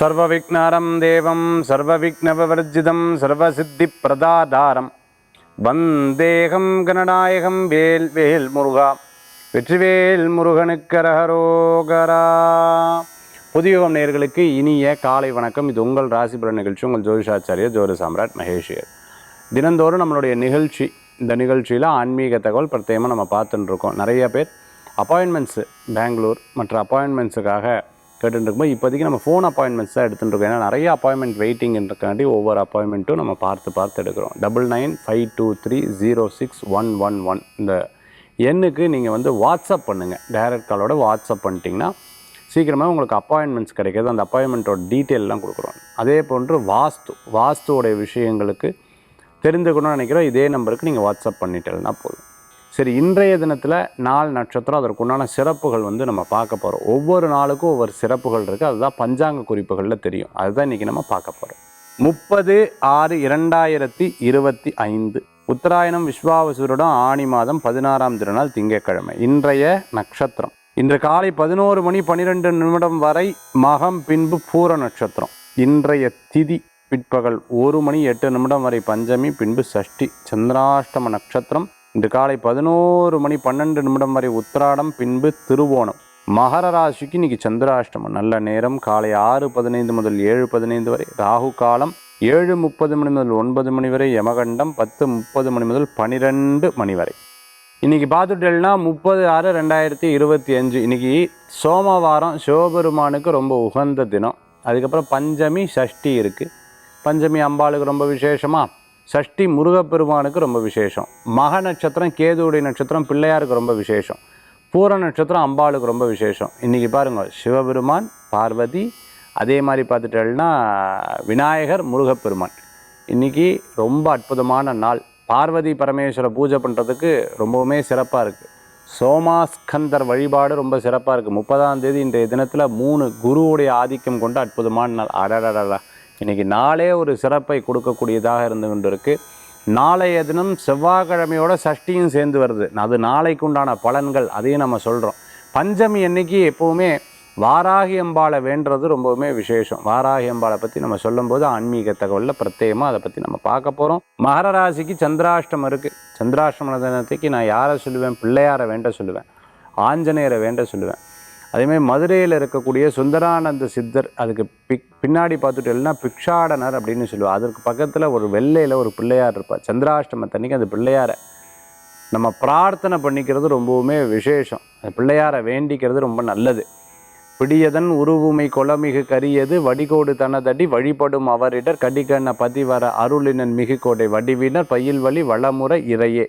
சர்வவிக்னாரம் தேவம் சர்வவிக்னவர்ஜிதம் சர்வசித்திப்பிரதாதாரம். வந்தேகம் கனநாயகம் வேல் வேல் முருகா. வெற்றிவேல் முருகனுக்கரகரோகரா புதியுகம் நேர்களுக்கு இனிய காலை வணக்கம். இது உங்கள் ராசிபுர நிகழ்ச்சி. உங்கள் ஜோதிஷாச்சாரிய ஜோதி சாம்ராட் மகேஷியர். தினந்தோறும் நம்மளுடைய நிகழ்ச்சி இந்த நிகழ்ச்சியில் ஆன்மீக தகவல் பிரத்யேகமாக நம்ம பார்த்துட்டுருக்கோம் நிறைய பேர் அப்பாயின்மெண்ட்ஸு பெங்களூர் மற்ற அப்பாயின்மெண்ட்ஸுக்காக கேட்டுட்டு இப்போதைக்கு நம்ம ஃபோன் அப்பாயின்மெண்ட்ஸ் தான் எடுத்துகிட்டு இருக்கோம் ஏன்னா நிறைய அப்பாயின்மெண்ட் வெயிட்டிங்ன்றக்காண்டி ஒவ்வொரு அப்பாயின்மெண்ட்டும் நம்ம பார்த்து பார்த்து எடுக்கிறோம். Double nine five two three zero six one one one இந்த எண்ணுக்கு நீங்கள் வந்து வாட்ஸ்அப் பண்ணுங்கள் டைரக்ட் காலோட வாட்ஸ்அப் பண்ணிட்டீங்கன்னா சீக்கிரமாக உங்களுக்கு அப்பாயின்மெண்ட்ஸ் கிடைக்கிது அந்த அப்பாயின்மெண்ட்டோட டீட்டெயிலெலாம் கொடுக்குறோம். அதே போன்று வாஸ்து வாஸ்துவோடைய விஷயங்களுக்கு தெரிந்துக்கணும்னு நினைக்கிறோம். இதே நம்பருக்கு நீங்கள் வாட்ஸ்அப் பண்ணிட்டேன்னா போதும். சரி இன்றைய தினத்தில் நாள் நட்சத்திரம் அதற்குண்டான சிறப்புகள் வந்து நம்ம பார்க்க போகிறோம் ஒவ்வொரு நாளுக்கும் ஒவ்வொரு சிறப்புகள் இருக்குது அதுதான் பஞ்சாங்க குறிப்புகளில் தெரியும். அதுதான் இன்றைக்கி நம்ம பார்க்க போகிறோம் முப்பது ஆறு இரண்டாயிரத்தி இருபத்தி ஐந்து. உத்தராயணம் விஸ்வாவசுருடம் ஆணி மாதம் பதினாறாம் திருநாள் திங்கட்கிழமை. இன்றைய நட்சத்திரம். இன்று காலை பதினோரு மணி பன்னிரெண்டு நிமிடம் வரை மகம் பின்பு பூர நட்சத்திரம். இன்றைய திதி பிற்பகல் ஒரு மணி எட்டு நிமிடம் வரை பஞ்சமி பின்பு சஷ்டி சந்திராஷ்டம நட்சத்திரம் இன்று காலை பதினோரு மணி பன்னெண்டு நிமிடம் வரை உத்திராடம் பின்பு திருவோணம். மகர ராசிக்கு இன்னைக்கு சந்திராஷ்டமம். நல்ல நேரம் காலை ஆறு பதினைந்து முதல் ஏழு பதினைந்து வரை. ராகு காலம் ஏழு முப்பது மணி முதல் ஒன்பது மணி வரை. யமகண்டம் பத்து முப்பது மணி முதல் பனிரெண்டு மணி வரை. இன்னைக்கு பார்த்துட்டேன்னா முப்பது ஆறு ரெண்டாயிரத்தி இருபத்தி அஞ்சு. இன்றைக்கி சோமவாரம் சிவபெருமானுக்கு ரொம்ப உகந்த தினம். அதுக்கப்புறம் பஞ்சமி சஷ்டி இருக்குது பஞ்சமி அம்பாளுக்கு ரொம்ப விசேஷமாக சஷ்டி முருகப்பெருமானுக்கு ரொம்ப விசேஷம். மக நட்சத்திரம் கேதுவுடைய நட்சத்திரம் பிள்ளையாருக்கு ரொம்ப விசேஷம். பூர நட்சத்திரம் அம்பாளுக்கு ரொம்ப விசேஷம். இன்றைக்கி பாருங்கள் சிவபெருமான் பார்வதி அதே மாதிரி பார்த்துட்டேன்னா விநாயகர் முருகப்பெருமான். இன்றைக்கி ரொம்ப அற்புதமான நாள். பார்வதி பரமேஸ்வர பூஜை பண்ணுறதுக்கு ரொம்பவுமே சிறப்பாக இருக்குது சோமாஸ்கந்தர் வழிபாடு ரொம்ப சிறப்பாக இருக்குது முப்பதாம் தேதி இன்றைய தினத்தில் மூணு குருவுடைய ஆதிக்கம் கொண்ட அற்புதமான நாள். அடடடடா இன்றைக்கி நாளே ஒரு சிறப்பை கொடுக்கக்கூடியதாக இருந்து கொண்டு நாளைய தினம் செவ்வாய்க்கிழமையோட சஷ்டியும் சேர்ந்து வருது. அது நாளைக்கு உண்டான பலன்கள் அதையும் நம்ம சொல்கிறோம் பஞ்சமி அன்னைக்கு எப்போவுமே வாராகி அம்பாளை வேண்டுறது ரொம்பவுமே விசேஷம். வாராகி அம்பாளை பற்றி நம்ம சொல்லும்போது ஆன்மீக தகவலில் பிரத்யேகமாக அதை பற்றி நம்ம பார்க்க போகிறோம் மகர ராசிக்கு சந்திராஷ்டம் இருக்குது சந்திராஷ்டம தினத்துக்கு நான் யாரை சொல்லுவேன்? பிள்ளையாரை வேண்ட சொல்லுவேன். ஆஞ்சநேயரை வேண்ட சொல்லுவேன். அதேமாதிரி மதுரையில் இருக்கக்கூடிய சுந்தரானந்த சித்தர் அதுக்கு பிக் பின்னாடி பார்த்துட்டேன்னா பிக்ஷாடனர் அப்படின்னு சொல்லுவாள் அதற்கு பக்கத்தில் ஒரு வெள்ளையில் ஒரு பிள்ளையார் இருப்பார். சந்திராஷ்டமத்தன்னைக்கு அந்த பிள்ளையாரை நம்ம பிரார்த்தனை பண்ணிக்கிறது ரொம்பவுமே விசேஷம். அந்த பிள்ளையாரை வேண்டிக்கிறது ரொம்ப நல்லது. பிடியதன் உருவுமை கொலமிகு கரியது வடிகோடு தனதடி வழிபடும் அவரிடர் கடிகண்ண பதிவர அருளினன் மிகுகோடை வடிவினர் பயில் வழி வளமுறை இறையே.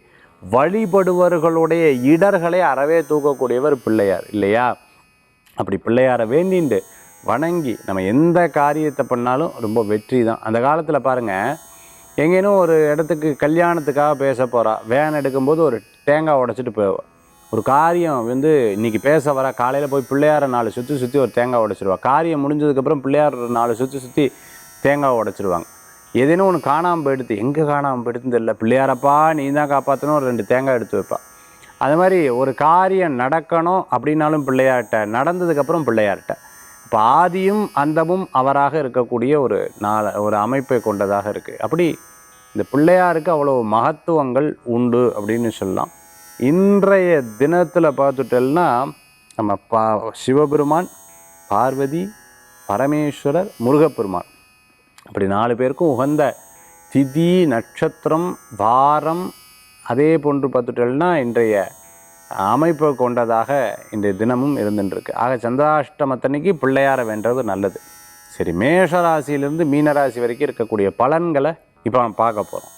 வழிபடுவர்களுடைய இடர்களை அறவே தூக்கக்கூடியவர் பிள்ளையார் இல்லையா? அப்படி பிள்ளையாரை வேண்டிண்டு வணங்கி நம்ம எந்த காரியத்தை பண்ணாலும் ரொம்ப வெற்றி தான் அந்த காலத்தில் பாருங்கள் எங்கேனும் ஒரு இடத்துக்கு கல்யாணத்துக்காக பேச போகிறா வேன் எடுக்கும்போது ஒரு தேங்காய் உடச்சிட்டு போவா ஒரு காரியம் வந்து இன்னைக்கு பேச வர காலையில் போய் பிள்ளையாரை நாலு சுற்றி சுற்றி ஒரு தேங்காய் உடைச்சிருவா. காரியம் முடிஞ்சதுக்கப்புறம் பிள்ளையார் நாலு சுற்றி சுற்றி தேங்காய் உடச்சிடுவாங்க ஏதேனும் ஒன்று காணாமல் போயிடுது. எங்கே காணாமல் போயிடுதுன்னு தெரியல. பிள்ளையாரப்பா நீ தான் காப்பாற்றணும் ஒரு ரெண்டு தேங்காய் எடுத்து வைப்பா. அது மாதிரி ஒரு காரியம் நடக்கணும் அப்படின்னாலும் பிள்ளையார்கிட்ட நடந்ததுக்கப்புறம் பிள்ளையார்கிட்ட. இப்போ ஆதியும் அந்தமும் அவராக இருக்கக்கூடிய ஒரு நால ஒரு அமைப்பை கொண்டதாக இருக்குது அப்படி இந்த பிள்ளையாருக்கு அவ்வளோ மகத்துவங்கள் உண்டு அப்படின்னு சொல்லலாம். இன்றைய தினத்தில் பார்த்துட்டோம்னா நம்ம பா சிவபெருமான் பார்வதி பரமேஸ்வரர் முருகப்பெருமான். அப்படி நாலு பேருக்கும் உகந்த திதி நட்சத்திரம் வாரம் அதே போன்று பார்த்துட்டோம்னா இன்றைய அமைப்பை கொண்டதாக இன்றைய தினமும் இருந்துட்டுருக்கு ஆக சந்திராஷ்டமத்தன்னைக்கு பிள்ளையார வேண்டது நல்லது. சரி மேஷ ராசியிலிருந்து மீனராசி வரைக்கும் இருக்கக்கூடிய பலன்களை இப்போ நம்ம பார்க்க போகிறோம்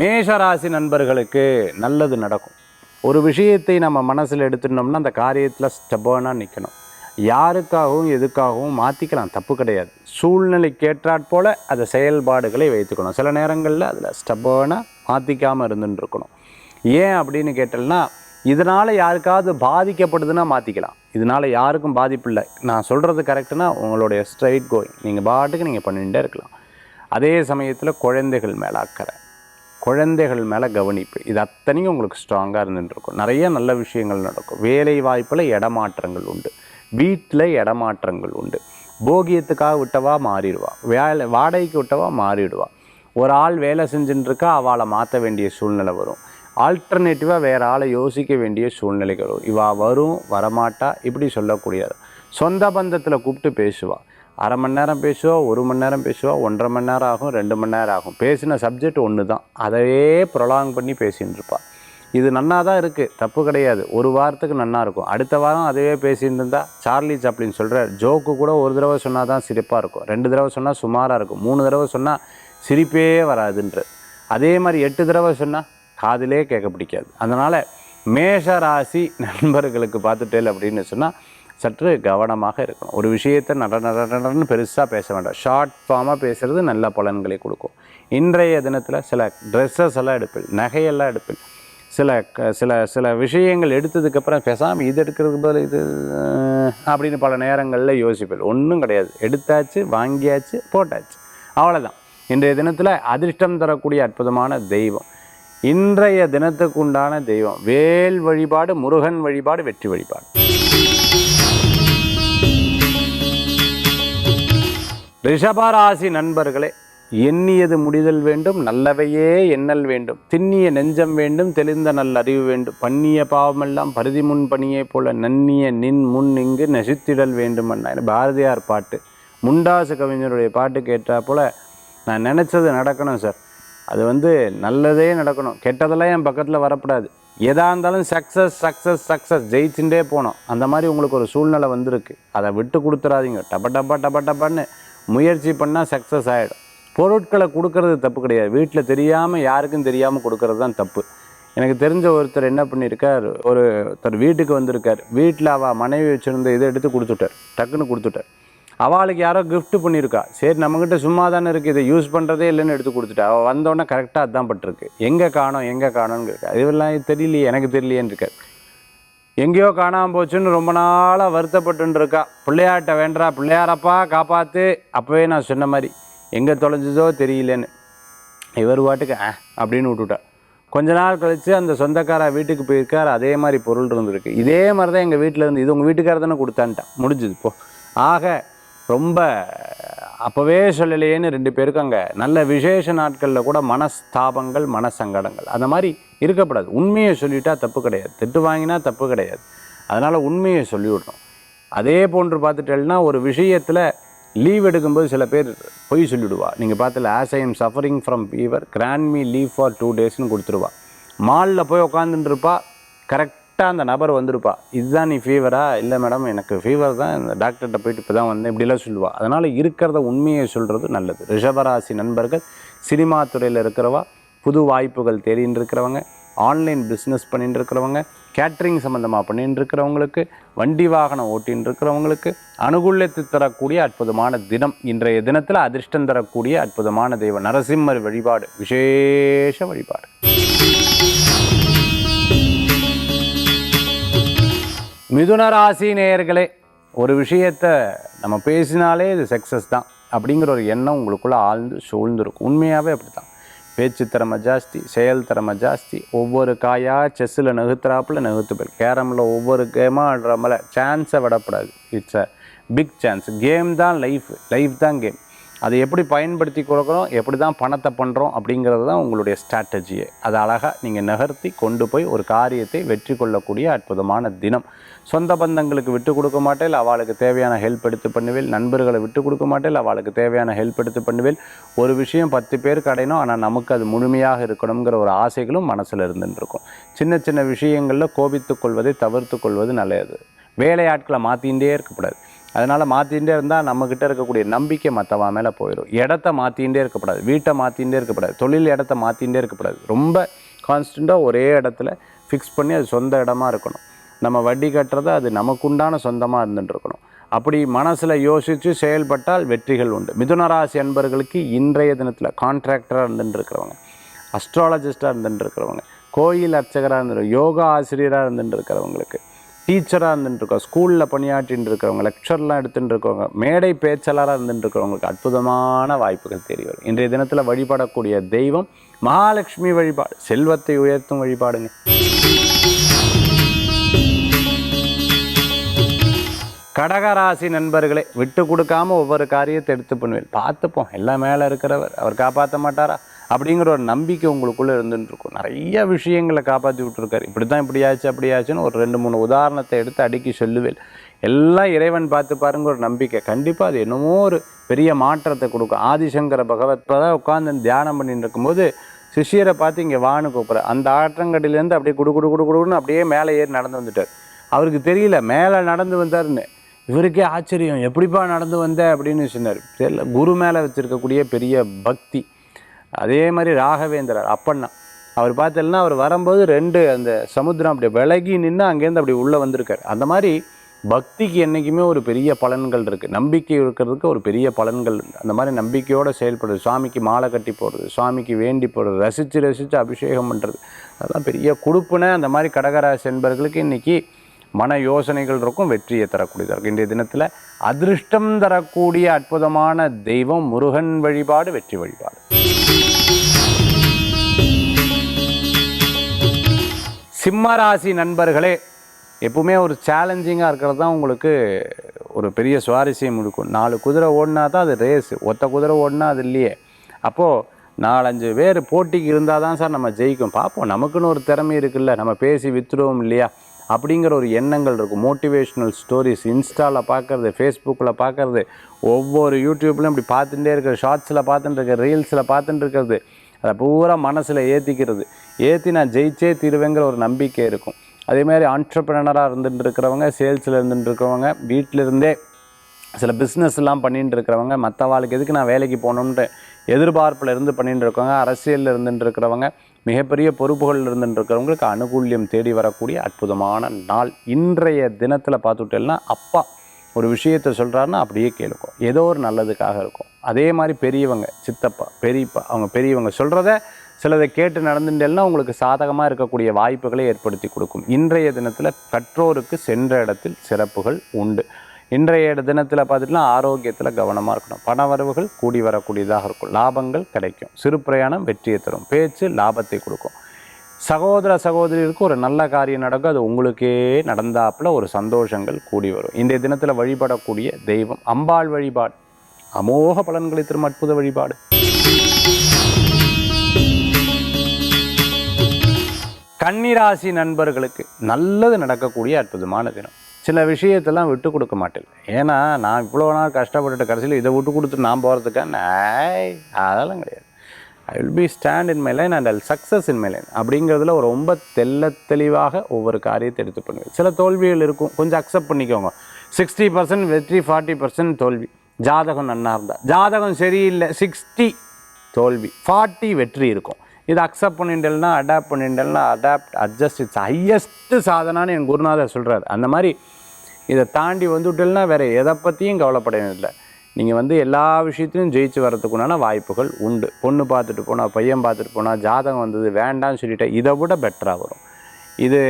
மேஷராசி நண்பர்களுக்கு நல்லது நடக்கும். ஒரு விஷயத்தை நம்ம மனசில் எடுத்துட்டோம்னா அந்த காரியத்தில் ஸ்டெபர்னாக நிற்கணும் யாருக்காகவும் எதுக்காகவும் மாற்றிக்கலாம் தப்பு கிடையாது. சூழ்நிலைக்கு ஏற்றாற் போல் அதை செயல்பாடுகளை வைத்துக்கணும். சில நேரங்களில் அதில் ஸ்டெபர்னாக மாற்றிக்காமல் இருந்துன்னு இருக்கணும் ஏன் அப்படின்னு கேட்டோம்னா இதனால் யாருக்காவது பாதிக்கப்படுதுன்னா மாற்றிக்கலாம் இதனால் யாருக்கும் பாதிப்பு இல்லை. நான் சொல்கிறது கரெக்டுனா உங்களுடைய ஸ்ட்ரைட் கோயிங் நீங்கள் பாட்டுக்கு நீங்கள் பண்ணிகிட்டே இருக்கலாம். அதே சமயத்தில் குழந்தைகள் மேலே அக்கறை. குழந்தைகள் மேலே கவனிப்பு. இது அத்தனையும் உங்களுக்கு ஸ்ட்ராங்காக இருந்துகிட்டு இருக்கும் நிறைய நல்ல விஷயங்கள் நடக்கும். வேலை வாய்ப்பில் இடமாற்றங்கள் உண்டு. வீட்டில் இடமாற்றங்கள் உண்டு. போகியத்துக்காக விட்டவா மாறிடுவா. வேலை வாடகைக்கு விட்டவா மாறிடுவா. ஒரு ஆள் வேலை செஞ்சுட்டுருக்கா அவளை மாற்ற வேண்டிய சூழ்நிலை வரும். ஆல்டர்னேட்டிவாக வேறு ஆளை யோசிக்க வேண்டிய சூழ்நிலைகள் வரும். இவா வரும் வரமாட்டா இப்படி சொல்லக்கூடியது. சொந்த பந்தத்தில் கூப்பிட்டு பேசுவா. அரை மணி நேரம் பேசுவா ஒரு மணி நேரம் பேசுவா ஒன்றரை மணி நேரம் ஆகும் ரெண்டு மணி நேரம் ஆகும். பேசின சப்ஜெக்ட் ஒன்று தான் அதையே ப்ரொலாங் பண்ணி பேசின்னு இருப்பாள் இது நன்னா தான் இருக்குது தப்பு கிடையாது. ஒரு வாரத்துக்கு நன்னா இருக்கும். அடுத்த வாரம் அதுவே பேசிட்டு சார்லி சாப்ளின் சொல்கிற ஜோக்கு கூட ஒரு தடவை சொன்னால் தான் சிரிப்பாக இருக்கும். ரெண்டு தடவை சொன்னால் சுமாராக இருக்கும். மூணு தடவை சொன்னால் சிரிப்பே வராதுன்ற. அதே மாதிரி எட்டு தடவை சொன்னால் காதிலே கேட்க பிடிக்காது. அதனால் மேஷ ராசி நண்பர்களுக்கு பார்த்துட்டேல் அப்படின்னு சொன்னால் சற்று கவனமாக இருக்கணும். ஒரு விஷயத்தை நட நட நடன்னு பெருசாக பேச வேண்டாம். ஷார்ட் ஃபார்மாக பேசுகிறது நல்ல பலன்களை கொடுக்கும். இன்றைய தினத்தில் சில ட்ரெஸ்ஸஸ் எல்லாம் எடுப்பேன். நகையெல்லாம் எடுப்பேன். சில க- சில சில விஷயங்கள் எடுத்ததுக்கப்புறம் பேசாமல் இது எடுக்கிறதுக்கு பதில் இது அப்படின்னு பல நேரங்களில் யோசிப்பேன். ஒன்றும் கிடையாது. எடுத்தாச்சு வாங்கியாச்சு போட்டாச்சு. அவ்வளோதான் இன்றைய தினத்தில் அதிர்ஷ்டம் தரக்கூடிய அற்புதமான தெய்வம். இன்றைய தினத்துக்கு உண்டான தெய்வம். வேல் வழிபாடு முருகன் வழிபாடு வெற்றி வழிபாடு. ரிஷபராசி நண்பர்களே எண்ணியது முடிதல் வேண்டும் நல்லவையே எண்ணல் வேண்டும். திண்ணிய நெஞ்சம் வேண்டும் தெளிந்த நல்ல அறிவு வேண்டும். பண்ணிய பாவமெல்லாம் பருதி முன் பணியைப் போல நன்னிய நின் முன் இங்கு நெசித்திடல் வேண்டும் அண்ணா பாரதியார் பாட்டு. முண்டாசு கவிஞருடைய பாட்டு கேட்டா போல நான் நினச்சது நடக்கணும் சார். அது வந்து நல்லதே நடக்கணும். கெட்டதெல்லாம் என் பக்கத்தில் வரக்கூடாது எதாக இருந்தாலும் சக்ஸஸ் சக்ஸஸ் சக்ஸஸ் ஜெயிச்சுட்டே போனோம். அந்த மாதிரி உங்களுக்கு ஒரு சூழ்நிலை வந்திருக்கு. அதை விட்டு கொடுத்துறாதீங்க. டப டப்பா டப டப்பான்னு முயற்சி பண்ணால் சக்ஸஸ் ஆகிடும் பொருட்களை கொடுக்கறது தப்பு கிடையாது. வீட்டில் தெரியாமல் யாருக்கும் தெரியாமல் கொடுக்கறது தான் தப்பு. எனக்கு தெரிஞ்ச ஒருத்தர் என்ன பண்ணியிருக்கார் ஒரு ஒருத்தர் வீட்டுக்கு வந்திருக்கார். வீட்டில் அவள் மனைவி வச்சுருந்த இதை எடுத்து கொடுத்துட்டார். டக்குன்னு கொடுத்துட்டார். அவளுக்கு யாரோ கிஃப்ட் பண்ணியிருக்கா சரி நம்மக்கிட்ட சும்மா தானே இருக்குது இதை யூஸ் பண்ணுறதே இல்லைன்னு எடுத்து கொடுத்துட்டா. அவள் வந்தோடனே கரெக்டாக அதான் பட்டிருக்கு. எங்கே காணோம் எங்கே காணோன்னு இருக்கா இதெல்லாம் தெரியலையே எனக்கு தெரியலையேன்னு இருக்கார். எங்கேயோ காணாமல் போச்சுன்னு ரொம்ப நாளாக வருத்தப்பட்டுருக்கா பிள்ளையாட்ட வேண்டா பிள்ளையாரப்பா காப்பாற்று அப்போவே நான் சொன்ன மாதிரி. எங்கே தொலைஞ்சதோ தெரியலன்னு. இவர் பாட்டுக்கு ஆ அப்படின்னு விட்டுட்டா. கொஞ்ச நாள் கழித்து அந்த சொந்தக்காரா வீட்டுக்கு போயிருக்கார் அதே மாதிரி பொருள் இருந்திருக்கு. இதே மாதிரி தான் எங்கள் வீட்டில் இருந்து இது உங்கள் வீட்டுக்கார தானே கொடுத்தான்ட்டான். முடிஞ்சுது இப்போ ஆக ரொம்ப அப்போவே சொல்லலையேன்னு ரெண்டு பேருக்கும் அங்கே நல்ல விசேஷ நாட்களில் கூட மனஸ்தாபங்கள் மனசங்கடங்கள். அந்த மாதிரி இருக்கப்படாது. உண்மையை சொல்லிட்டா தப்பு கிடையாது. திட்டு வாங்கினா தப்பு கிடையாது. அதனால் உண்மையை சொல்லிவிடணும். அதே போன்று பார்த்துட்டேன்னா ஒரு விஷயத்தில் லீவ் எடுக்கும்போது சில பேர் பொய் சொல்லிவிடுவா நீங்கள் பார்த்தல as I am suffering from fever grant me leave for two டேஸ்னு கொடுத்துருவா. மாலில் போய் உட்காந்துட்டு கரெக்டாக அந்த நபர் வந்திருப்பா. இதுதான் நீ ஃபீவரா இல்லை மேடம் எனக்கு ஃபீவர் தான். இந்த டாக்டர்கிட்ட போயிட்டு இப்போ தான் வந்தேன். இப்படிலாம் சொல்லுவா. அதனால் இருக்கிறத உண்மையை சொல்கிறது நல்லது. ரிஷபராசி நண்பர்கள் சினிமா துறையில் இருக்கிறவா புது வாய்ப்புகள் தேடின்னு இருக்கிறவங்க ஆன்லைன் பிஸ்னஸ் பண்ணிட்டு இருக்கிறவங்க கேட்ரிங் சம்மந்தமாக பண்ணிட்டு இருக்கிறவங்களுக்கு வண்டி வாகனம் ஓட்டின்னு இருக்கிறவங்களுக்கு அனுகூலத்தை தரக்கூடிய அற்புதமான தினம். இன்றைய தினத்தில் அதிர்ஷ்டம் தரக்கூடிய அற்புதமான தெய்வம் நரசிம்மர் வழிபாடு விசேஷ வழிபாடு. மிதுன ராசி நேயர்களே ஒரு விஷயத்தை நம்ம பேசினாலே இது சக்ஸஸ் தான் அப்படிங்கிற ஒரு எண்ணம் உங்களுக்குள்ளே ஆழ்ந்து சூழ்ந்துருக்கும். உண்மையாகவே அப்படி தான் பேச்சு திறமை ஜாஸ்தி செயல் திறமை ஜாஸ்தி. ஒவ்வொரு காயாக செஸ்ஸில் நகுத்துறாப்புல நகுத்துப்பல் கேரமில் ஒவ்வொரு கேமாக ஆடுறமல சான்ஸை விடப்படாது. It's a big chance game தான் லைஃப் லைஃப் தான் கேம் அதை எப்படி பயன்படுத்தி கொடுக்குறோம் எப்படி தான் பணத்தை பண்ணுறோம் அப்படிங்கிறது தான் உங்களுடைய ஸ்ட்ராட்டஜியே அதை அழகாக நீங்கள் நகர்த்தி கொண்டு போய் ஒரு காரியத்தை வெற்றி கொள்ளக்கூடிய அற்புதமான தினம். சொந்த பந்தங்களுக்கு விட்டு கொடுக்க மாட்டேன் அவளுக்கு தேவையான ஹெல்ப் எடுத்து பண்ணுவேன் நண்பர்களை விட்டு கொடுக்க மாட்டேன் அவளுக்கு தேவையான ஹெல்ப் எடுத்து பண்ணுவேன் ஒரு விஷயம் பத்து பேருக்கு அடையணும் ஆனால் நமக்கு அது முழுமையாக இருக்கணுங்கிற ஒரு ஆசைகளும் மனசில் இருந்துருக்கும் சின்ன சின்ன விஷயங்களில் கோபித்துக் கொள்வதை தவிர்த்து கொள்வது நல்லது. வேலையாட்களை மாற்றிகிட்டே இருக்கக்கூடாது அதனால் மாற்றிகிட்டே இருந்தால் நம்மக்கிட்ட இருக்கக்கூடிய நம்பிக்கை மற்றவா மேலே போயிடும் இடத்த மாற்றிகிட்டே இருக்கக்கூடாது. வீட்டை மாற்றிகிட்டே இருக்கக்கூடாது. தொழில் இடத்த மாற்றிகிட்டே இருக்கக்கூடாது. ரொம்ப கான்ஸ்டண்ட்டாக ஒரே இடத்துல ஃபிக்ஸ் பண்ணி அது சொந்த இடமா இருக்கணும். நம்ம வட்டி கட்டுறது அது நமக்குண்டான சொந்தமாக இருந்துட்டுருக்கணும் அப்படி மனசில் யோசித்து செயல்பட்டால் வெற்றிகள் உண்டு. மிதுன ராசி அன்பர்களுக்கு இன்றைய தினத்தில் கான்ட்ராக்டராக இருந்துட்டு இருக்கிறவங்க அஸ்ட்ராலஜிஸ்டாக இருந்துட்டு இருக்கிறவங்க கோயில் அர்ச்சகராக இருந்து யோகா ஆசிரியராக இருந்துட்டு இருக்கிறவங்களுக்கு டீச்சராக இருந்துட்டுருக்கோம். ஸ்கூலில் பணியாற்றின்னு இருக்கிறவங்க லெக்சர்லாம் எடுத்துட்டு இருக்கவங்க மேடை பேச்சாளராக இருந்துட்டு இருக்கிறவங்களுக்கு அற்புதமான வாய்ப்புகள் தெரிய வரும். இன்றைய தினத்தில் வழிபடக்கூடிய தெய்வம் மகாலட்சுமி வழிபாடு. செல்வத்தை உயர்த்தும் வழிபாடுங்க. கடகராசி நண்பர்களே விட்டு கொடுக்காம ஒவ்வொரு காரியத்தை எடுத்து பண்ணுவேன் பார்த்துப்போம். எல்லாம் மேலே இருக்கிறவர். அவர் காப்பாற்ற மாட்டாரா? அப்படிங்கிற ஒரு நம்பிக்கை உங்களுக்குள்ளே இருந்துட்டு இருக்கும். நிறைய விஷயங்களை காப்பாற்றி விட்டுருக்காரு. இப்படி தான் இப்படியாச்சு அப்படியாச்சுன்னு ஒரு ரெண்டு மூணு உதாரணத்தை எடுத்து அடுக்கி சொல்லுவேன். எல்லாம் இறைவன் பார்த்து பாருங்க ஒரு நம்பிக்கை. கண்டிப்பாக அது என்னமோ ஒரு பெரிய மாற்றத்தை கொடுக்கும். ஆதிசங்கர பகவத்தை தான் உட்காந்து தியானம் பண்ணிட்டு இருக்கும்போது சிஷியரை பார்த்து இங்கே வானு கூப்பிட்ற அந்த ஆற்றங்கடியிலேருந்து அப்படியே குடு குடு குடு குடுன்னு அப்படியே மேலே ஏறி நடந்து வந்துட்டார். அவருக்கு தெரியல மேலே நடந்து வந்தாருன்னு. இவருக்கே ஆச்சரியம் எப்படிப்பா நடந்து வந்த? அப்படின்னு சொன்னார். தெரியல குரு மேலே வச்சுருக்கக்கூடிய பெரிய பக்தி. அதே மாதிரி ராகவேந்திரர் அப்பண்ணா அவர் பார்த்தீங்கன்னா அவர் வரும்போது ரெண்டு அந்த சமுத்திரம் அப்படி விலகி நின்று அங்கேருந்து அப்படி உள்ளே வந்திருக்காரு. அந்த மாதிரி பக்திக்கு என்றைக்குமே ஒரு பெரிய பலன்கள் இருக்குது நம்பிக்கை இருக்கிறதுக்கு ஒரு பெரிய பலன்கள் அந்த மாதிரி நம்பிக்கையோடு செயல்படுறது சுவாமிக்கு மாலை கட்டி போடுறது சுவாமிக்கு வேண்டி போடுறது ரசித்து ரசித்து அபிஷேகம் பண்ணுறது அதெல்லாம் பெரிய கொடுப்புன அந்த மாதிரி கடகராசி என்பர்களுக்கு இன்றைக்கி மன யோசனைகள் இருக்கும் வெற்றியை தரக்கூடியதாக இருக்கும். இன்றைய தினத்தில் அதிர்ஷ்டம் தரக்கூடிய அற்புதமான தெய்வம் முருகன் வழிபாடு வெற்றி வழிபாடு. சிம்மராசி நண்பர்களே எப்பவுமே ஒரு சேலஞ்சிங்காக இருக்கிறது தான் உங்களுக்கு ஒரு பெரிய சுவாரஸ்யம் இருக்கும் நாலு குதிரை ஓடினா தான் அது ரேஸ் ஒத்த குதிரை ஓடினா அது இல்லையே. அப்போது நாலஞ்சு பேர் போட்டிக்கு இருந்தால் தான் சார் நம்ம ஜெயிக்கும். பார்ப்போம் நமக்குன்னு ஒரு திறமை இருக்குல்ல நம்ம பேசி வித்துடுவோம் இல்லையா? அப்படிங்கிற ஒரு எண்ணங்கள் இருக்கும். மோட்டிவேஷ்னல் ஸ்டோரிஸ் இன்ஸ்டாவில் பார்க்குறது ஃபேஸ்புக்கில் பார்க்குறது ஒவ்வொரு யூடியூப்லையும் இப்படி பார்த்துட்டே இருக்கிற ஷார்ட்ஸில் பார்த்துட்டு இருக்கிற ரீல்ஸில் பார்த்துட்டு இருக்கிறது அதை பூரா மனசில் ஏற்றிக்கிறது ஏற்றி நான் ஜெயிச்சே தீருவேங்கிற ஒரு நம்பிக்கை இருக்கும். அதே மாதிரி ஆண்டர்பிரினராக இருந்துட்டு இருக்கிறவங்க சேல்ஸில் இருந்துட்டு இருக்கிறவங்க வீட்டிலிருந்தே சில பிஸ்னஸ்லாம் எல்லாம் பண்ணிட்டு இருக்கிறவங்க மற்றவாளுக்கு எதுக்கு நான் வேலைக்கு போகணும்ன்ட்டு எதிர்பார்ப்பில் இருந்து பண்ணிட்டு இருக்கவங்க அரசியலில் இருந்துட்டு இருக்கிறவங்க மிகப்பெரிய பொறுப்புகள் இருந்துட்டு இருக்கிறவங்களுக்கு அனுகூல்யம் தேடி வரக்கூடிய அற்புதமான நாள். இன்றைய தினத்தில் பார்த்துட்டேன்னா அப்பா ஒரு விஷயத்தை சொல்கிறாருன்னா அப்படியே கேளுக்கும் ஏதோ ஒரு நல்லதுக்காக இருக்கும். அதே மாதிரி பெரியவங்க சித்தப்பா பெரியப்பா அவங்க பெரியவங்க சொல்கிறத சிலதை கேட்டு நடந்துட்டேன்னா உங்களுக்கு சாதகமாக இருக்கக்கூடிய வாய்ப்புகளை ஏற்படுத்தி கொடுக்கும். இன்றைய தினத்தில் கற்றோருக்கு சென்ற இடத்தில் சிறப்புகள் உண்டு. இன்றைய தினத்தில் பார்த்துட்டுனா ஆரோக்கியத்தில் கவனமாக இருக்கணும். பண வரவுகள் கூடி வரக்கூடியதாக இருக்கும். லாபங்கள் கிடைக்கும். சிறு பிரயாணம் வெற்றியை தரும். பேச்சு லாபத்தை கொடுக்கும். சகோதர சகோதரிகளுக்கு ஒரு நல்ல காரியம் நடக்கும். அது உங்களுக்கே நடந்தாப்புல ஒரு சந்தோஷங்கள் கூடி வரும். இன்றைய தினத்தில் வழிபடக்கூடிய தெய்வம் அம்பாள் வழிபாடு. அமோக பலன்களை திரும்ப அற்புத வழிபாடு. கன்னிராசி நண்பர்களுக்கு நல்லது நடக்கக்கூடிய அற்புதமான தினம். சில விஷயத்தெல்லாம் விட்டு கொடுக்க மாட்டேன். ஏன்னா நான் இவ்வளோ நாள் கஷ்டப்பட்டுட்டு கடைசியில் இதை விட்டு கொடுத்து நான் போகிறதுக்கா நாய் அதெல்லாம் கிடையாது. I will be stand in my line and all success in my line அப்படிங்கிறதுல ஒரு ரொம்ப தெள்ள தெளிவாக ஒவ்வொரு காரியத்தை எடுத்து பண்ணுவேன் சில தோல்விகள் இருக்கும். கொஞ்சம் அக்செப்ட் பண்ணிக்கோங்க. சிக்ஸ்டி பர்சன்ட் வெற்றி ஃபார்ட்டி பர்சன்ட் தோல்வி. ஜாதகம் நன்னா இருந்தால் ஜாதகம் சரியில்லை சிக்ஸ்டி தோல்வி. ஃபார்ட்டி வெற்றி இருக்கும். இது அக்செப்ட் பண்ணிட்டேன்னா அடாப்ட் பண்ணிட்டேன்னா அடாப்ட் அட்ஜஸ்ட் இட்ஸ் ஹையஸ்ட்டு சாதனான்னு என் குருநாதர் சொல்கிறார் அந்த மாதிரி இதை தாண்டி வந்துவிட்டேன்னா வேறு எதை பற்றியும் கவலைப்பட வேண்டியதில்லை நீங்கள் வந்து எல்லா விஷயத்திலையும் ஜெயிச்சு வர்றதுக்குண்டான வாய்ப்புகள் உண்டு. பொண்ணு பார்த்துட்டு போனால் பையன் பார்த்துட்டு போனால் ஜாதகம் வந்தது வேண்டாம்னு சொல்லிட்டா இதை விட பெட்டராக வரும். இது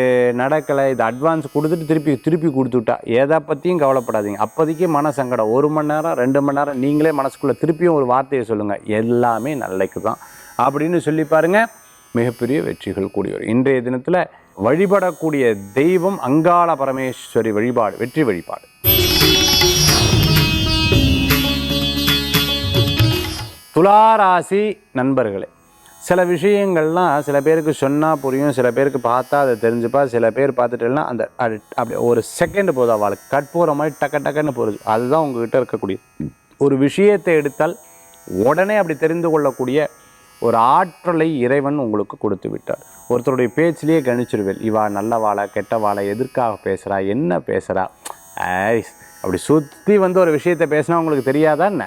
நடக்கலை இது அட்வான்ஸ் கொடுத்துட்டு திருப்பி திருப்பி கொடுத்துட்டா எதை பற்றியும் கவலைப்படாதீங்க. அப்போதைக்கு மன சங்கடம். ஒரு மணி நேரம் ரெண்டு மணி நேரம் நீங்களே மனசுக்குள்ளே திருப்பியும் ஒரு வார்த்தையை சொல்லுங்கள் எல்லாமே நல்லைக்கு தான். அப்படின்னு சொல்லி பாருங்க. மிகப்பெரிய வெற்றிகள் கூடி வரும். இன்றைய தினத்தில் வழிபடக்கூடிய தெய்வம் அங்காள பரமேஸ்வரி வழிபாடு வெற்றி வழிபாடு. துளாராசி நண்பர்களே சில விஷயங்கள்லாம் சில பேருக்கு சொன்னால் புரியும் சில பேருக்கு பார்த்தா அதை தெரிஞ்சுப்பா சில பேர் பார்த்துட்டேன்னா அந்த அப்படி ஒரு செகண்ட் போதும் அவளுக்கு. போகிற மாதிரி டக்கு டக்குன்னு போகுது அதுதான் உங்ககிட்ட இருக்கக்கூடிய ஒரு விஷயத்தை எடுத்தால் உடனே அப்படி தெரிந்து கொள்ளக்கூடிய ஒரு ஆற்றலை இறைவன் உங்களுக்கு கொடுத்து விட்டார். ஒருத்தருடைய பேச்சிலேயே கணிச்சிருவேன். இவா நல்லவாளா கெட்டவாளா எதற்காக பேசுகிறா என்ன பேசுகிறா ஐஸ் அப்படி சுற்றி வந்து ஒரு விஷயத்தை பேசினா உங்களுக்கு தெரியாதா என்ன?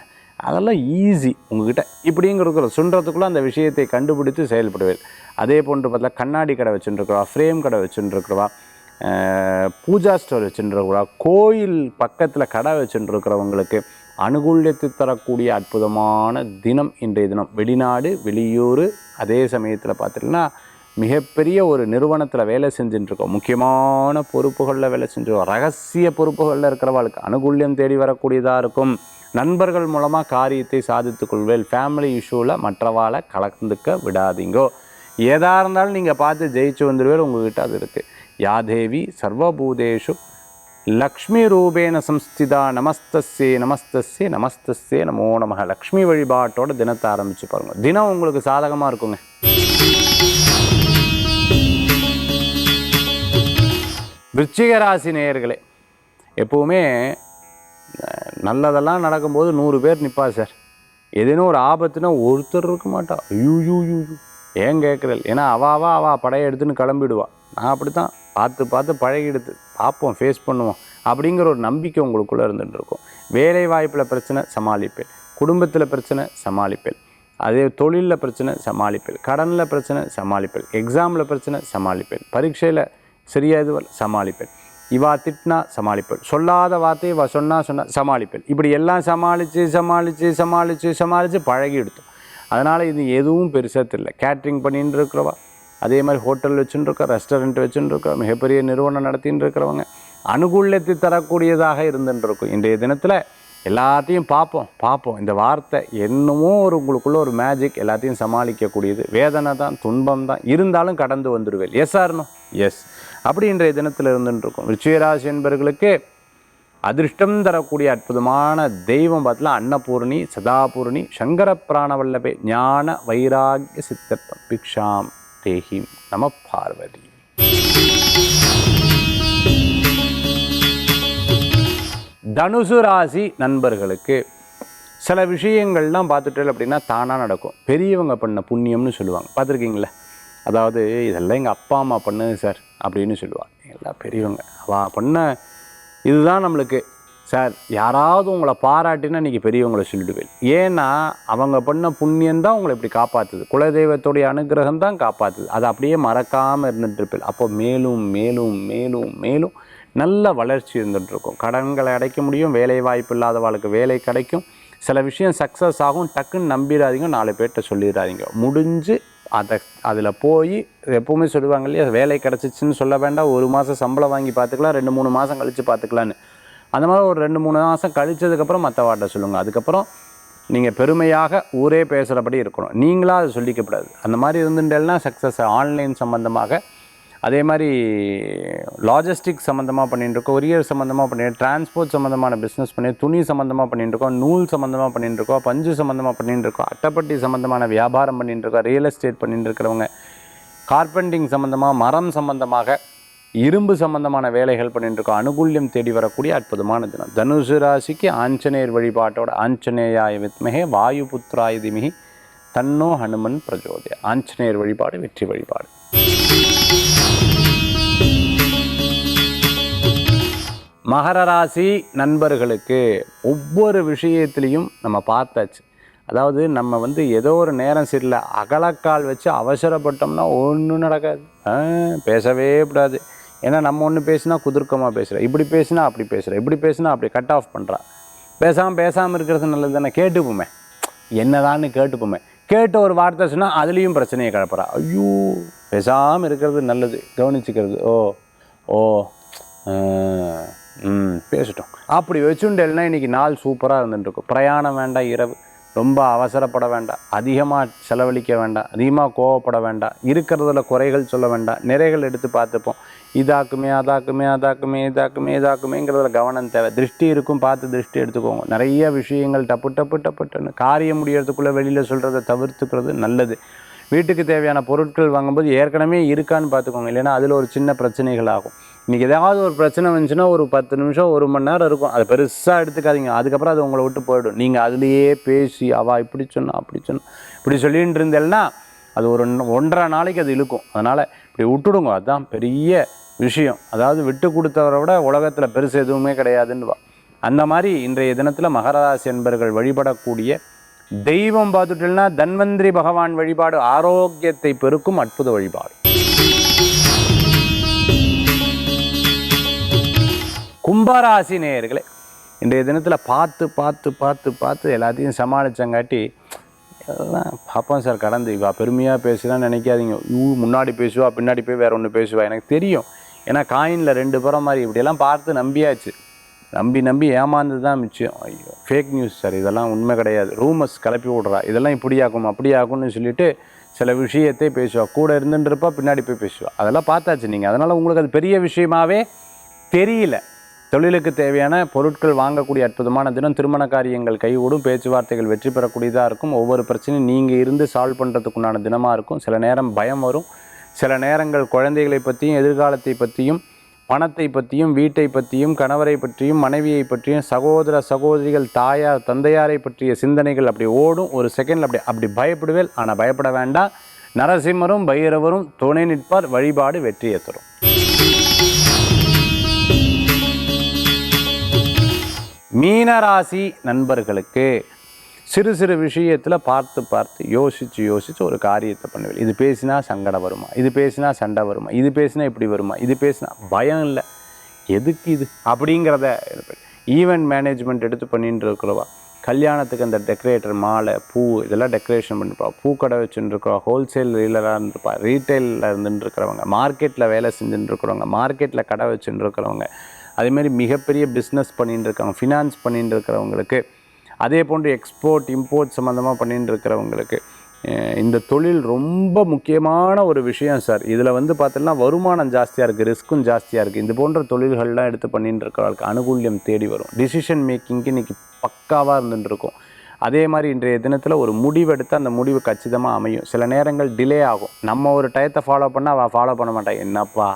அதெல்லாம் ஈஸி உங்ககிட்ட இப்படிங்கிறது சுண்டுறதுக்குள்ளே அந்த விஷயத்தை கண்டுபிடித்து செயல்படுவேன். அதே போன்று பார்த்தா கண்ணாடி கடை வச்சுருக்கிறவா ஃப்ரேம் கடை வச்சுட்டுருக்குறவா பூஜா ஸ்டோர் வச்சுருக்கிறவா கோயில் பக்கத்தில் கடை வச்சுருக்கிறவங்களுக்கு அனுகூல்யத்தை தரக்கூடிய அற்புதமான தினம் இன்றைய தினம். வெளிநாடு வெளியூர் அதே சமயத்தில் பார்த்துட்டிங்கன்னா மிகப்பெரிய ஒரு நிறுவனத்தில் வேலை செஞ்சுட்டு இருக்கோம் முக்கியமான பொறுப்புகளில் வேலை செஞ்சுருக்கோம். ரகசிய பொறுப்புகளில் இருக்கிறவாளுக்கு அனுகூல்யம் தேடி வரக்கூடியதாக இருக்கும். நண்பர்கள் மூலமாக காரியத்தை சாதித்துக் கொள்வேல். ஃபேமிலி இஷ்யூவில் மற்றவாளை கலந்துக்க விடாதீங்கோ. ஏதா இருந்தாலும் நீங்கள் பார்த்து ஜெயிச்சு வந்துடுவேல் உங்ககிட்ட அது இருக்குது யாதேவி சர்வபூதேஷு லக்ஷ்மி ரூபேன சம்ஸ்திதா நமஸ்தஸ்யே நமஸ்தஸ்யே நமஸ்தஸ்யே நமோ நமக லக்ஷ்மி வழிபாட்டோட தினத்தை ஆரம்பிச்சு பாருங்க. தினம் உங்களுக்கு சாதகமாக இருக்குங்க. விருச்சிக ராசி நேயர்களே எப்பவுமே நல்லதெல்லாம் நடக்கும்போது நூறு பேர் நிற்பா சார். எதுனா ஒரு ஆபத்துனா ஒருத்தர் இருக்க மாட்டா. ஐயோ யூ யூ யூ ஏன் கேட்குறல் ஏன்னா அவா அவா அவா படையை எடுத்துன்னு கிளம்பிடுவா. நான் அப்படி தான் பார்த்து பார்த்து பழகிடுது. பார்ப்போம் ஃபேஸ் பண்ணுவோம் அப்படிங்கிற ஒரு நம்பிக்கை உங்களுக்குள்ளே இருந்துட்டு இருக்கும். வேலை வாய்ப்பில் பிரச்சனை சமாளிப்பேன். குடும்பத்தில் பிரச்சனை சமாளிப்பேன். அதே தொழிலில் பிரச்சனை சமாளிப்பேன். கடனில் பிரச்சனை சமாளிப்பேன். எக்ஸாமில் பிரச்சனை சமாளிப்பேன். பரீட்சையில் சரியா இது சமாளிப்பேன். இவா திட்டினா சமாளிப்பேன். சொல்லாத வார்த்தையை இவா சொன்னால் சொன்னால் சமாளிப்பேன். இப்படி எல்லாம் சமாளித்து சமாளித்து சமாளித்து சமாளித்து பழகி எடுத்தோம் அதனால் இது எதுவும் பெருசாக தெரியல. கேட்ரிங் பண்ணின்னு இருக்கிறவா அதே மாதிரி ஹோட்டல் வச்சுன்னு இருக்கோம் ரெஸ்டாரண்ட் வச்சுன்னு இருக்கோம் மிகப்பெரிய நிறுவனம் நடத்தின்னு இருக்கிறவங்க அனுகூலத்தை தரக்கூடியதாக இருந்துட்டு இருக்கும் இன்றைய தினத்தில் எல்லாத்தையும் பார்ப்போம் பார்ப்போம். இந்த வார்த்தை என்னமோ ஒரு உங்களுக்குள்ள ஒரு மேஜிக் எல்லாத்தையும் சமாளிக்கக்கூடியது. வேதனை தான் துன்பம் தான் இருந்தாலும் கடந்து வந்துடுவேன். எஸ் ஆர்னும் எஸ் அப்படி இன்றைய தினத்தில் இருந்துட்டுருக்கும் இருக்கும் என்பர்களுக்கு அதிர்ஷ்டம் தரக்கூடிய அற்புதமான தெய்வம் பார்த்தலாம் அன்னபூர்ணி சதாபூர்ணி சங்கர பிராணவல்லபே ஞான வைராகிய சித்தர்த்தம் பிக்ஷாம். தேகி நம பார்வதி. தனுசு ராசி நண்பர்களுக்கு சில விஷயங்கள்லாம் பார்த்துட்டு அப்படின்னா தானாக நடக்கும். பெரியவங்க பண்ண புண்ணியம்னு சொல்லுவாங்க. பார்த்துருக்கீங்களா? அதாவது இதெல்லாம் எங்கள் அப்பா அம்மா பண்ணது சார் அப்படின்னு சொல்லுவாங்க. எல்லாம் பெரியவங்க. அவா பண்ண இதுதான் நம்மளுக்கு. சார் யாராவது உங்களை பாராட்டினா இன்றைக்கி பெரியவங்களை சொல்லிடுவேன். ஏன்னா அவங்க பண்ண புண்ணியம் தான் உங்களை இப்படி காப்பாற்றுது குலதெய்வத்துடைய அனுகிரகம் தான் காப்பாற்றுது அதை அப்படியே மறக்காமல் இருந்துகிட்ருப்பேன் அப்போ மேலும் மேலும் மேலும் மேலும் நல்ல வளர்ச்சி இருந்துகிட்ருக்கும் கடன்களை அடைக்க முடியும் வேலை வாய்ப்பு இல்லாதவளுக்கு வேலை கிடைக்கும். சில விஷயம் சக்ஸஸ் ஆகும் டக்குன்னு நம்பிடாதீங்க நாலு பேர்கிட்ட சொல்லிடாதீங்க. முடிஞ்சு அதை அதில் போய் எப்போவுமே சொல்லுவாங்க இல்லையா வேலை கிடச்சிச்சின்னு சொல்ல வேண்டாம் ஒரு மாதம் சம்பளம் வாங்கி பார்த்துக்கலாம் ரெண்டு மூணு மாதம் கழித்து பார்த்துக்கலான்னு அந்த மாதிரி ஒரு ரெண்டு மூணு மாதம் கழிச்சதுக்கப்புறம் மற்றவாட்ட சொல்லுங்கள் அதுக்கப்புறம் நீங்கள் பெருமையாக ஊரே பேசுகிறபடி இருக்கணும். நீங்களாக அதை சொல்லிக்கப்படாது அந்த மாதிரி இருந்துட்டேன்னா சக்ஸஸ் ஆன்லைன் சம்மந்தமாக அதே மாதிரி லாஜிஸ்டிக் சம்மந்தமாக பண்ணிட்டு இருக்கோம் கொரியர் சம்மந்தமாக பண்ணிட்டு டிரான்ஸ்போர்ட் சம்மந்தமான பிஸ்னஸ் பண்ணி துணி சம்மந்தமாக பண்ணிட்டு இருக்கோம் நூல் சம்மந்தமாக பண்ணிட்டு இருக்கோம் பஞ்சு சம்மந்தமாக பண்ணிட்டு இருக்கோம் அட்டைப்பட்டி சம்மந்தமான வியாபாரம் பண்ணிட்டு இருக்கோம் ரியல் எஸ்டேட் பண்ணிட்டு இருக்கிறவங்க கார்பெண்டிங் சம்மந்தமாக மரம் சம்மந்தமாக இரும்பு சம்பந்தமான வேலைகள் பண்ணிட்டு இருக்கோம் அனுகூல்யம் தேடி வரக்கூடிய அற்புதமான தினம். தனுசு ராசிக்கு ஆஞ்சநேயர் வழிபாட்டோட ஆஞ்சநேயாய வித்மகே வாயுபுத்ராய திமிகி தன்னோ ஹனுமன் பிரஜோதய ஆஞ்சநேயர் வழிபாடு வெற்றி வழிபாடு. மகர ராசி நண்பர்களுக்கு ஒவ்வொரு விஷயத்திலையும் நம்ம பார்த்தாச்சு. அதாவது நம்ம வந்து ஏதோ ஒரு நேரம் சரியில்லை அகலக்கால் வச்சு அவசரப்பட்டோம்னா ஒன்றும் நடக்காது. ஆ, பேசவே கூடாது. ஏன்னா நம்ம ஒன்று பேசினா குதிர்க்கமாக பேசுகிறேன் இப்படி பேசினா அப்படி பேசுகிறேன் இப்படி பேசினா அப்படி கட் ஆஃப் பண்ணுறா பேசாமல் பேசாமல் இருக்கிறது நல்லது தானே? கேட்டுப்போமே. என்னதான்னு கேட்டுப்போமே. கேட்ட ஒரு வார்த்தை சொன்னால் அதுலேயும் பிரச்சனையை கிளப்புறா. ஐயோ பேசாமல் இருக்கிறது நல்லது. கவனிச்சுக்கிறது. ஓ ஓ ம் பேசிட்டோம். அப்படி வச்சுண்டேல்னா இன்றைக்கி நாள் சூப்பராக இருந்துட்டுருக்கும். பிரயாணம் வேண்டாம் இரவு. ரொம்ப அவசரப்பட வேண்டாம் அதிகமாக செலவழிக்க வேண்டாம் அதிகமாக கோவப்பட வேண்டாம் இருக்கிறதுல குறைகள் சொல்ல வேண்டாம் நிறைகள் எடுத்து பார்த்துப்போம். இதாக்குமே அதாக்குமே அதாக்குமே இதாக்குமே இதாக்குமேங்கிறதுல கவனம் தேவை. திருஷ்டி இருக்கும் பார்த்து திருஷ்டி எடுத்துக்கோங்க. நிறைய விஷயங்கள் டப்பு டப்பு டப்பு டப்புன்னு காரியம் முடியறதுக்குள்ளே வெளியில் சொல்கிறத தவிர்த்துக்கிறது நல்லது. வீட்டுக்கு தேவையான பொருட்கள் வாங்கும்போது ஏற்கனவே இருக்கான்னு பார்த்துக்கோங்க. இல்லைன்னா அதில் ஒரு சின்ன பிரச்சனைகள் ஆகும். இன்றைக்கி ஏதாவது ஒரு பிரச்சனை வந்துச்சுன்னா ஒரு பத்து நிமிஷம் ஒரு மணி நேரம் இருக்கும். அதை பெருசாக எடுத்துக்காதீங்க. அதுக்கப்புறம் அது உங்களை விட்டு போயிடும். நீங்கள் அதுலேயே பேசி அவா இப்படி சொன்னா அப்படி சொன்னா இப்படி சொல்லிட்டு இருந்தேன்னா அது ஒரு ஒன்றரை நாளைக்கு அது இழுக்கும். அதனால் இப்படி விட்டுடுங்க. அதுதான் பெரிய விஷயம். அதாவது விட்டு கொடுத்தவரை விட உலகத்தில் பெருசு எதுவுமே கிடையாதுன்னு அந்த மாதிரி இன்றைய தினத்தில் மகராசி என்பர்கள் வழிபடக்கூடிய தெய்வம் பார்த்துட்டோம்னா தன்வந்திரி பகவான் வழிபாடு ஆரோக்கியத்தை பெருக்கும் அற்புத வழிபாடு. கும்பராசி நேயர்களே இன்றைய தினத்தில் பார்த்து பார்த்து பார்த்து பார்த்து எல்லாத்தையும் சமாளித்தங்காட்டி அதெல்லாம் பார்ப்போம் சார் கடந்து. இவா பெருமையாக பேசுகிறான்னு நினைக்காதீங்க. யூ முன்னாடி பேசுவா பின்னாடி போய் வேறு ஒன்று பேசுவா எனக்கு தெரியும். ஏன்னா காயினில் ரெண்டு புறம் மாதிரி இப்படியெல்லாம் பார்த்து நம்பியாச்சு. நம்பி நம்பி ஏமாந்து தான் மிச்சம். ஐயோ ஃபேக் நியூஸ் சார் இதெல்லாம் உண்மை கிடையாது. ரூமர்ஸ் கிளப்பி விட்றா. இதெல்லாம் இப்படி ஆகும் அப்படி ஆகும்னு சொல்லிட்டு சில விஷயத்தை பேசுவா. கூட இருந்துருப்பா பின்னாடி போய் பேசுவா. அதெல்லாம் பார்த்தாச்சு நீங்கள் அதனால் உங்களுக்கு அது பெரிய விஷயமாவே தெரியல. தொழிலுக்கு தேவையான பொருட்கள் வாங்கக்கூடிய அற்புதமான தினம். திருமண காரியங்கள் கைகூடும் பேச்சுவார்த்தைகள் வெற்றி பெறக்கூடியதாக இருக்கும். ஒவ்வொரு பிரச்சனையும் நீங்கள் இருந்து சால்வ் பண்ணுறதுக்குண்டான தினமாக இருக்கும். சில நேரம் பயம் வரும். சில நேரங்கள் குழந்தைகளை பற்றியும் எதிர்காலத்தை பற்றியும் பணத்தை பற்றியும் வீட்டை பற்றியும் கணவரை பற்றியும் மனைவியை பற்றியும் சகோதர சகோதரிகள் தாயார் தந்தையாரை பற்றிய சிந்தனைகள் அப்படி ஓடும். ஒரு செகண்டில் அப்படி அப்படி பயப்படுவேல் ஆனால் பயப்பட வேண்டாம். நரசிம்மரும் பைரவரும் துணை நிற்பார். வழிபாடு வெற்றியை தரும். மீனராசி நண்பர்களுக்கு சிறு சிறு விஷயத்தில் பார்த்து பார்த்து யோசித்து யோசித்து ஒரு காரியத்தை பண்ணுவேன் இது பேசினா சங்கடம் வருமா? இது பேசினா சண்டை வருமா? இது பேசினா இப்படி வருமா? இது பேசினா பயம் இல்லை. எதுக்கு இது? அப்படிங்கிறத ஈவெண்ட் மேனேஜ்மெண்ட் எடுத்து பண்ணிட்டு இருக்கிறவா. கல்யாணத்துக்கு அந்த டெக்கரேட்டர் மாலை பூ இதெல்லாம் டெக்கரேஷன் பண்ணிப்பா. பூக்கடை வச்சுட்டு ஹோல்சேல் ரீலராக இருந்துருப்பா. ரீட்டைலில் இருந்துட்டு இருக்கிறவங்க. மார்க்கெட்டில் வேலை செஞ்சுட்டு இருக்கிறவங்க. மார்க்கெட்டில் கடை வச்சுட்டு இருக்கிறவங்க. அதேமாதிரி மிகப்பெரிய பிஸ்னஸ் பண்ணிகிட்டு இருக்காங்க ஃபினான்ஸ் பண்ணிகிட்டு இருக்கிறவங்களுக்கு அதே போன்று எக்ஸ்போர்ட் இம்போர்ட் சம்மந்தமாக பண்ணிகிட்டு இருக்கிறவங்களுக்கு இந்த தொழில் ரொம்ப முக்கியமான ஒரு விஷயம் சார் இதில் வந்து பார்த்தீங்கன்னா வருமானம் ஜாஸ்தியாக இருக்குது ரிஸ்க்கும் ஜாஸ்தியாக இருக்குது இது போன்ற தொழில்கள்லாம் எடுத்து பண்ணிட்டு இருக்கிறவங்களுக்கு அனுகூல்யம் தேடி வரும். டிசிஷன் மேக்கிங்க்கு இன்றைக்கி பக்காவாக இருந்துட்டு இருக்கும் அதே மாதிரி இன்றைய தினத்தில் ஒரு முடிவெடுத்து அந்த முடிவு கச்சிதமாக அமையும். சில நேரங்கள் டிலே ஆகும். நம்ம ஒரு டயத்தை ஃபாலோ பண்ணால் அவள் ஃபாலோ பண்ண மாட்டான் என்னப்பா?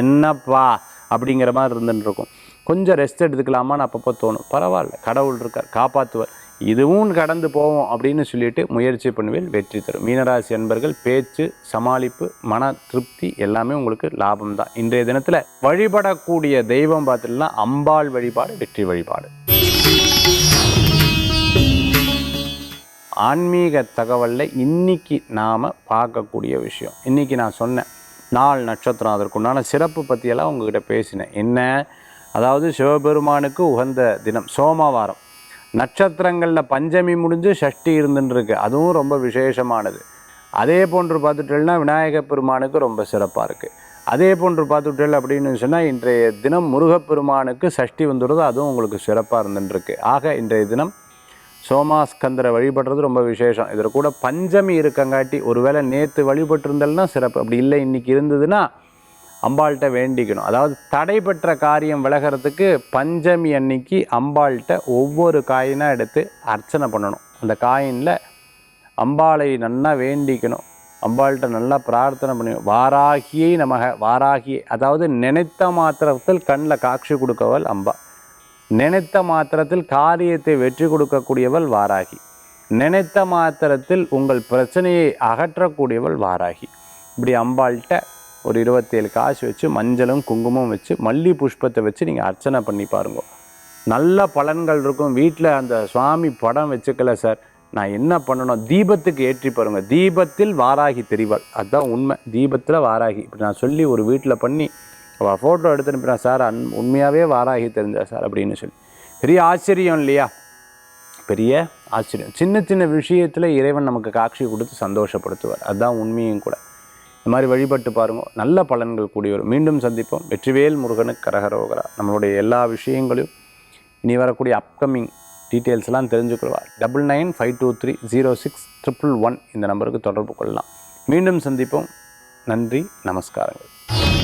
என்னப்பா? அப்படிங்கிற மாதிரி இருந்துன்னு இருக்கும் கொஞ்சம் ரெஸ்ட் எடுத்துக்கலாமான்னு அப்பப்போ தோணும். பரவாயில்ல கடவுள் இருக்கார் காப்பாற்றுவார் இதுவும் கடந்து போவோம் அப்படின்னு சொல்லிட்டு முயற்சி பண்ணுவேன் வெற்றி தரும். மீனராசி அன்பர்கள் பேச்சு சமாளிப்பு மன திருப்தி எல்லாமே உங்களுக்கு லாபம் தான். இன்றைய தினத்தில் வழிபடக்கூடிய தெய்வம் பார்த்துட்டுனா அம்பாள் வழிபாடு வெற்றி வழிபாடு. ஆன்மீக தகவலில் இன்னைக்கு நாம் பார்க்கக்கூடிய விஷயம். இன்றைக்கி நான் சொன்னேன் நாள் நட்சத்திரம். அதற்குண்டான சிறப்பு பற்றியெல்லாம் உங்ககிட்ட பேசினேன். என்ன? அதாவது சிவபெருமானுக்கு உகந்த தினம் சோமவாரம். நட்சத்திரங்களில் பஞ்சமி முடிஞ்சு சஷ்டி இருந்துருக்கு அதுவும் ரொம்ப விசேஷமானது. அதே போன்று பார்த்துட்டேன்னா விநாயக பெருமானுக்கு ரொம்ப சிறப்பாக இருக்குது அதே போன்று பார்த்துட்டேல் அப்படின்னு சொன்னால் இன்றைய தினம் முருகப்பெருமானுக்கு சஷ்டி வந்துடுறது அதுவும் உங்களுக்கு சிறப்பாக இருந்துருக்கு ஆக இன்றைய தினம் சோமாஸ்கந்தரை வழிபடுறது ரொம்ப விசேஷம். இதில் கூட பஞ்சமி இருக்கங்காட்டி ஒருவேளை நேற்று வழிபட்டிருந்தல்னா சிறப்பு. அப்படி இல்லை இன்னைக்கு இருந்ததுன்னா அம்பாள்கிட்ட வேண்டிக்கணும். அதாவது தடைபெற்ற காரியம் விலகிறதுக்கு பஞ்சமி அன்னைக்கு அம்பாள்கிட்ட ஒவ்வொரு காயினாக எடுத்து அர்ச்சனை பண்ணணும். அந்த காயினில் அம்பாளை நல்லா வேண்டிக்கணும். அம்பாள்கிட்ட நல்லா பிரார்த்தனை பண்ணி வாராகியை நமக வாராகியை. அதாவது நினைத்த மாத்திரத்தில் கண்ணில் காட்சி கொடுக்கவள் அம்பா. நினைத்த மாத்திரத்தில் காரியத்தை வெற்றி கொடுக்கக்கூடியவள் வாராகி. நினைத்த மாத்திரத்தில் உங்கள் பிரச்சனையை அகற்றக்கூடியவள் வாராகி. இப்படி அம்பாள்கிட்ட ஒரு இருபத்தேழு காசு வச்சு மஞ்சளும் குங்குமம் வச்சு மல்லி புஷ்பத்தை வச்சு நீங்கள் அர்ச்சனை பண்ணி பாருங்க. நல்ல பலன்கள் இருக்கும். வீட்டில் அந்த சுவாமி படம் வச்சுக்கல சார். நான் என்ன பண்ணணும்? தீபத்துக்கு ஏற்றி பாருங்கள் தீபத்தில் வாராகி தெரிவாள். அதுதான் உண்மை. தீபத்தில் வாராகி. இப்படி நான் சொல்லி ஒரு வீட்டில் பண்ணி அவள் ஃபோட்டோ எடுத்து அனுப்பினா சார் அன் உண்மையாகவே வாராகி தெரிஞ்சா சார் அப்படின்னு சொல்லி பெரிய ஆச்சரியம் இல்லையா பெரிய ஆச்சரியம் சின்ன சின்ன விஷயத்தில் இறைவன் நமக்கு காட்சி கொடுத்து சந்தோஷப்படுத்துவார் அதுதான் உண்மையும் கூட இந்த மாதிரி வழிபட்டு பாருங்கள் நல்ல பலன்கள் கூடி வரும் மீண்டும் சந்திப்போம் வெற்றிவேல் முருகனுக்கு கரகரோகரா நம்மளுடைய எல்லா விஷயங்களையும் இனி வரக்கூடிய அப்கமிங் டீட்டெயில்ஸ்லாம் தெரிஞ்சுக்கொள்வார் double nine five two three zero six triple one இந்த நம்பருக்கு தொடர்பு கொள்ளலாம் மீண்டும் சந்திப்போம் நன்றி நமஸ்காரங்கள்